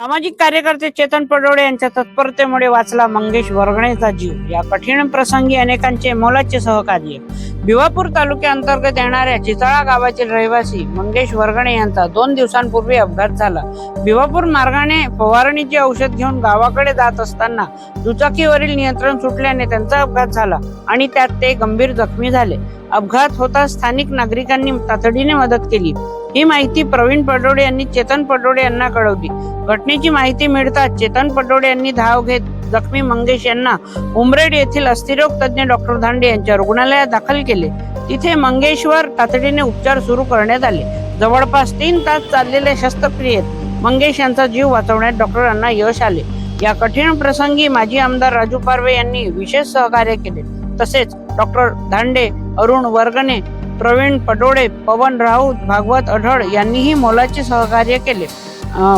सामाजिक कार्यकर्ते चेतन पडोळे यांच्या तत्परतेमुळे वाचला मंगेश वरगणेचा जीव. या कठीण प्रसंगी अनेकांचे मोलाचे सहकार्य. भिवापूर तालुक्याअंतर्गत येणाऱ्या चितळा गावातील रहिवासी मंगेश वरगणे यांचा दोन दिवसांपूर्वी अपघात झाला. भिवापूर मार्गाने फवारणीचे औषध घेऊन गावाकडे जात असताना दुचाकीवरील नियंत्रण सुटल्याने त्यांचा अपघात झाला आणि त्यात ते गंभीर जखमी झाले. अपघात होता स्थानिक नागरिकांनी तातडीने मदत केली. ही माहिती प्रवीण पडोडे यांनी चेतन पडोडे यांना कळवली. घटनेची माहिती मिळताच चेतन पडोडे यांनी धाव घेत जखमी मंगेश यांना उमरेड येथील अस्थिरोग तज्ज्ञ डॉक्टर धांडे यांच्या रुग्णालयात दाखल केले. तिथे मंगेशवर तातडीने उपचार सुरू करण्यात आले. जवळपास तीन तास चाललेल्या शस्त्रक्रियेत मंगेश यांचा जीव वाचवण्यात डॉक्टरांना यश आले. या कठीण प्रसंगी माजी आमदार राजू पारवे यांनी विशेष सहकार्य केले. तसेच डॉक्टर धांडे अरुण वर्गणे प्रवीण पडोळे पवन राऊत भागवत अढळ यांनीही मोलाचे सहकार्य केले.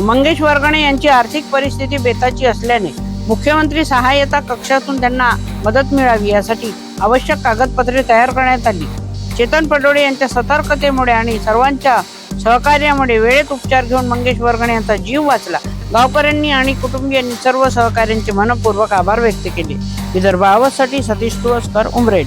मंगेश वर्गणे यांची आर्थिक परिस्थिती बेताची असल्याने मुख्यमंत्री सहाय्यता कक्षातून त्यांना मदत मिळावी यासाठी आवश्यक कागदपत्रे तयार करण्यात आली. चेतन पडोळे यांच्या सतर्कतेमुळे आणि सर्वांच्या सहकार्यामुळे वेळेत उपचार घेऊन मंगेश वर्गणे यांचा जीव वाचला. गावकऱ्यांनी आणि कुटुंबियांनी सर्व सहकाऱ्यांचे मनपूर्वक आभार व्यक्त केले. विदर्भ आवाजसाठी सतीश तुळसकर उमरेड.